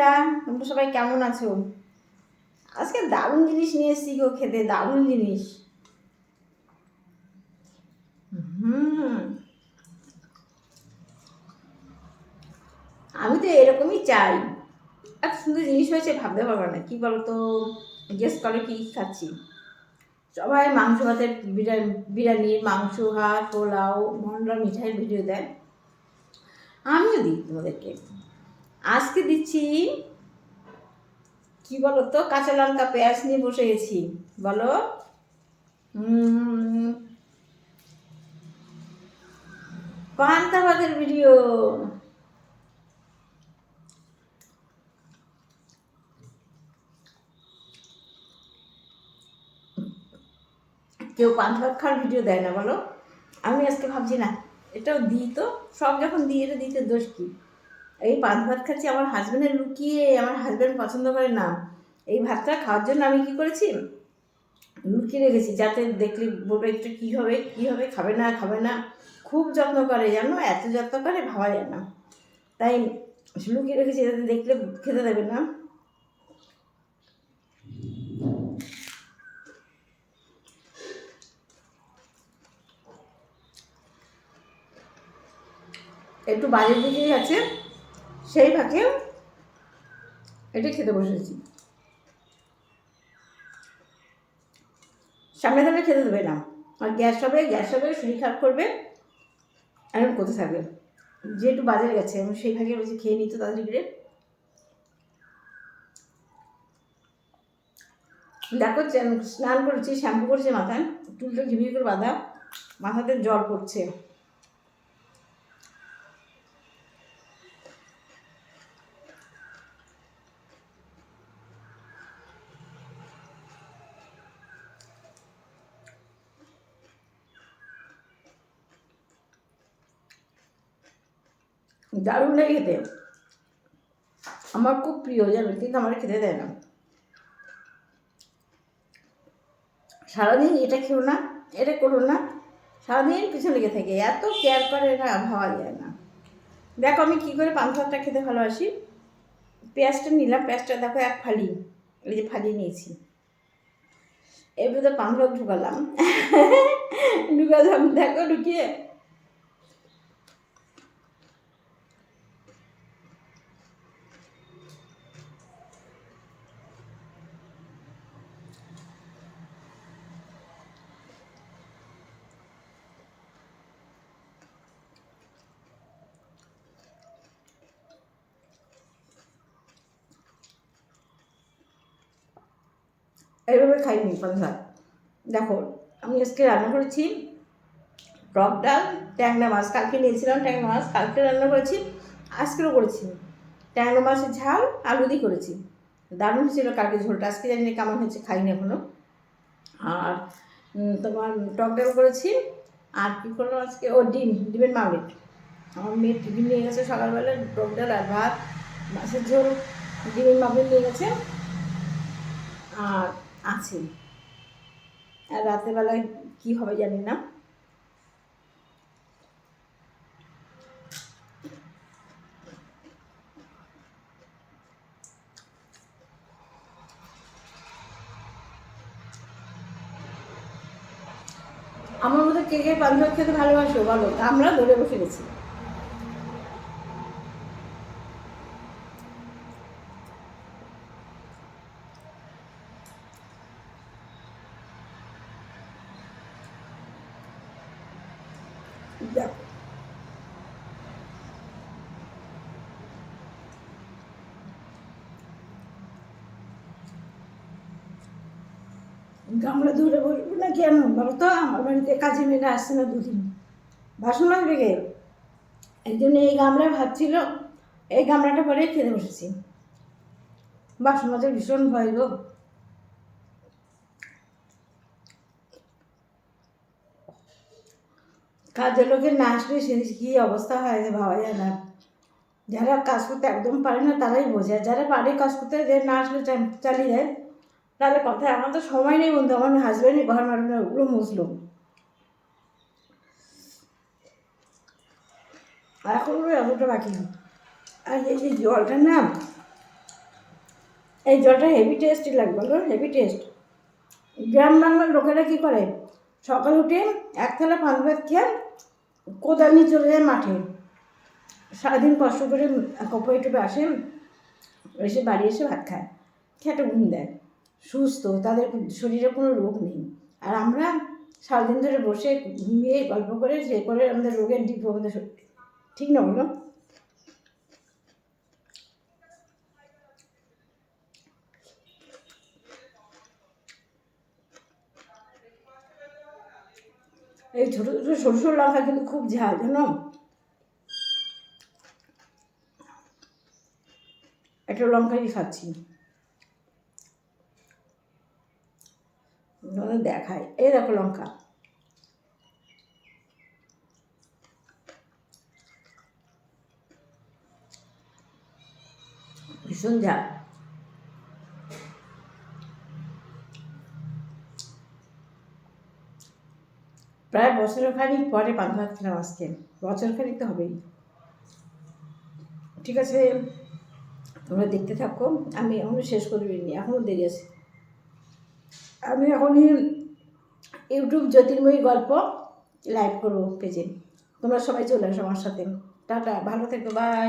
বন্ধুরা, তোমরা সবাই কেমন আছো? আজকে দারুণ জিনিস নিয়ে এসেছি গো খেতে, দারুণ জিনিস। হুম। আমি তো এরকমই চাই। এত সুন্দর জিনিস হয়েছে, ভাবতে পারব না। কি বলো তো গেস করে কি খাচ্ছি। সবাই মাংস ভাতের বিরিয়ানি বিরিয়ানি মাংস, ভাত, পোলাও মন্ডলা মিঠাইয়ের ভিডিও দেয়। আমিও দিই তোমাদেরকে। আজকে দিচ্ছি কি বলো তো কাঁচা লঙ্কা পেঁয়াজ নিয়ে বসে গেছি। বলো। উম, পান্তা ভিডিও কেউ পান্তা খাওয়ার ভিডিও দেয় না বলো। আমি আজকে ভাবছি না এটাও দিই তো। সব যখন এটা দিতে দোষ কি? এই পান্তা ভাত খাচ্ছি, আমার হাজব্যান্ডের লুকিয়ে আমার হাজব্যান্ড পছন্দ করে না। এই ভাতটা খাওয়ার জন্য আমি কি করেছি? লুকিয়ে রেখেছি, যাতে দেখলে বলবে একটু কী হবে কী হবে, খাবে না খাবে না। খুব যত্ন করে জানো, এত যত্ন করে ভাবা যায় না। তাই লুকিয়ে রেখেছি, যাতে দেখলে খেতে দেবে না। একটু বাড়ির দিকেই আছে। সেই ফাঁকে এটা খেতে বসেছি। সামনে থাকলে খেতে দেবে না। আর গ্যাস হবে গ্যাস হবে, শরীর খারাপ করবে। এরকম করতে থাকবে? যেহেতু বাজারে গেছে, আমি সেই ফাঁকে বলছি খেয়ে নিত তাড়াতাড়ি করে। দেখো, স্নান করেছি, শ্যাম্পু করেছে মাথায়। চুলটা ঝিমিয়ে করে বাঁধা। মাথাতে জল পড়ছে। দারুণ লাগে খেতে আমার খুব প্রিয়, জানো, কিন্তু আমার খেতে দেয় না। সারাদিন এটা খেও না, এটা করো না, সারাদিন পিছনে লেগে থাকে, এত কেয়ার করে না ভাবা যায় না। দেখো আমি কী করে পান্তাটা খেতে ভালোবাসি। পেঁয়াজটা নিলাম, পেঁয়াজটা দেখো এক ফালি, এই যে ফালি নিয়েছি। এর ভিতরে পান্তা ঢুকালাম। ঢুকালাম, দেখো ঢুকিয়ে এইভাবে খাইনি পান্তা দেখো, আমি আজকে রান্না করেছি টক ডাল, ট্যাংরা মাছ। কালকে নিয়েছিলাম ট্যাংরা মাছ, কালকে রান্না করেছি আজকেও করেছি। ট্যাংরা মাছের ঝাল, আলু দিয়ে করেছি। দারুণ ছিল কালকে ঝোলটা, আজকে জানি না কেমন হয়েছে, খাইনি এখনও আর তোমার টক ডাল করেছি, আর কী করলাম আজকে? ও, ডিম, ডিমের মামলেট আমার মেয়ে টিফিন নিয়ে গেছে সকালবেলা, টক ডাল আর ভাত, মাছের ঝোল, ডিমের মামলেট নিয়ে গেছে। আর আছে। আর রাতের বেলায় কী হবে জানি না। আমার মতো কে কে পান্তা খেতে ভালোবাসো বলো? আমরা ধরে বসে গেছি। দেখো গামলা ধরে বসবো না কেন? বলো তো আমার বাড়িতে কাজে মেয়েরা আসছে না দুদিন। বাসন লাগবে গে এই জন্য এই গামলায় ভাত ছিল এই গামলাটা পরে খেতে বসেছি। বাসন মাঝে ভীষণ ভয় গো। কাজের লোকের না আসলে সে কী অবস্থা হয় যে ভাবা যায় না। যারা কাজ করতে একদম পারে না, তারাই বোঝে। যারা পারে কাজ করতে যে না আসলে চালিয়ে যায়, তাহলে কথা আমার তো সময় নেই বন্ধু, আমার হাজব্যান্ডই ঘর মারানো ওগুলো মুসলো আর এখন এতটা বাকি আর এই যে জলটার না, এই জলটা হেভি টেস্টই লাগবে হেভি টেস্ট গ্রাম বাংলার লোকেরা কী করে? সকালে উঠে এক থালা ভাত খেয়ে কোদাল নিয়ে চলে যায় মাঠে। সারাদিন কষ্ট করে কপয়ে টুপে আসে, এসে বাড়ি এসে ভাত খায় খেটে ঘুম দেয়। সুস্থ, তাদের শরীরে কোনো রোগ নেই। আর আমরা সারাদিন ধরে বসে ঘুমিয়ে গল্প করে সে করে আমাদের রোগের ডিপ আমাদের ঠিক না বলো? এই ছোটো ছোটো সরু সরু লঙ্কা কিন্তু খুব ঝাল, জানো? একটা লঙ্কাই খাচ্ছি। তোমাদের দেখায় এই দেখো লঙ্কা। ভীষণ ঝাল। প্রায় বছরের খানিক পরে পান্তা ভাত খেলাম আজকে তো হবেই। ঠিক আছে, তোমরা দেখতে থাকো। আমি এখনও শেষ করিনি এখনও দেরি আছে। আমি এখনই ইউটিউব জ্যোতির্ময়ী গল্প লাইভ করব পেজে। তোমরা সবাই চলে আসো আমার সাথে। টাটা, ভালো থেকো বাই